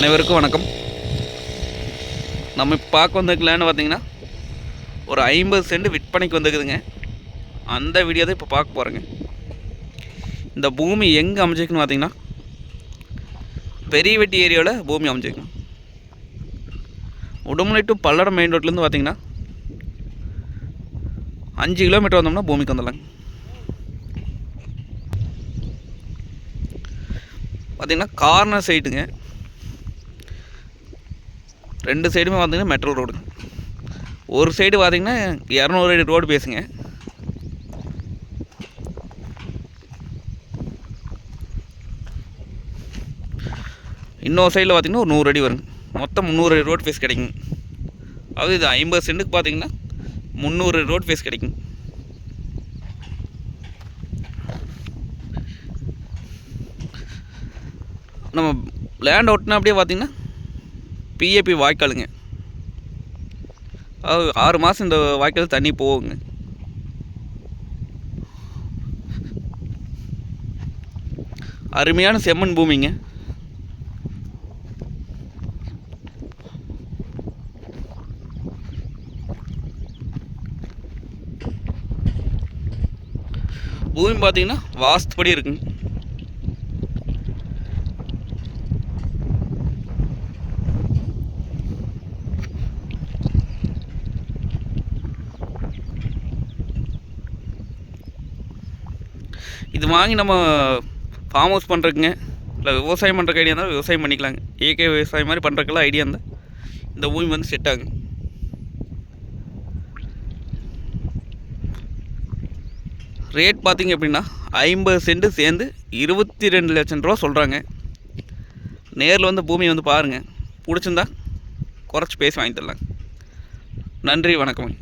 அனைவருக்கும் வணக்கம். நம்ம இப்போ பார்க்க வந்திருக்கலான்னு பார்த்தீங்கன்னா ஒரு ஐம்பது சென்ட் விற்பனைக்கு வந்துருக்குதுங்க. அந்த வீடியோ தான் இப்போ பார்க்க போகிறேங்க இந்த பூமி எங்கே அமைச்சிருக்குன்னு பார்த்தீங்கன்னா பெரிய வெட்டி ஏரியாவில் பூமி அமைச்சிருக்கணும் உடுமலை டு பல்லடம் மெயின் ரோட்லேருந்து பார்த்தீங்கன்னா அஞ்சு கிலோமீட்டர் வந்தோம்னா பூமிக்கு வந்துடலாங்க. பார்த்தீங்கன்னா கார்னர் சைட்டுங்க ரெண்டு சைடுமே பார்த்தீங்கன்னா மெட்ரல் ரோடுங்க ஒரு சைடு பார்த்தீங்கன்னா இரநூறு அடி ரோடு பேசுங்க. இன்னொரு சைடில் பார்த்தீங்கன்னா ஒரு நூறு அடி வருங்க. மொத்தம் முந்நூறு அடி ரோடு ஃபேஸ் கிடைக்குங்க. அதாவது இது ஐம்பது சென்ட்டுக்கு பார்த்தீங்கன்னா முந்நூறு ரோடு ஃபேஸ் கிடைக்கும் நம்ம லேண்ட் அவுட்னா அப்படியே பார்த்தீங்கன்னா பிஏபி வாய்க்காலுங்க. அது ஆறு மாதம் இந்த வாய்க்கால் தண்ணி போகுங்க. அருமையான செம்மண் பூமிங்க. பூமி பார்த்தீங்கன்னா வாஸ்துபடி இருக்குங்க. இது வாங்கி நம்ம ஃபார்ம் ஹவுஸ் பண்ணுறதுக்குங்க இல்லை விவசாயம் பண்ணுறக்கு ஐடியா இருந்தால் விவசாயம் பண்ணிக்கலாங்க. இயற்கை விவசாயம் மாதிரி பண்ணுறக்கெல்லாம் ஐடியா இருந்தால் இந்த பூமி வந்து செட் ஆகுங்க. ரேட் பார்த்தீங்க அப்படின்னா ஐம்பது சென்ட்டு சேர்ந்து இருபத்தி ரெண்டு லட்சம் ரூபா சொல்கிறாங்க நேரில் வந்து பூமியை வந்து பாருங்கள் பிடிச்சிருந்தா குறைச்சி பேசி வாங்கி தரலாங்க நன்றி வணக்கம்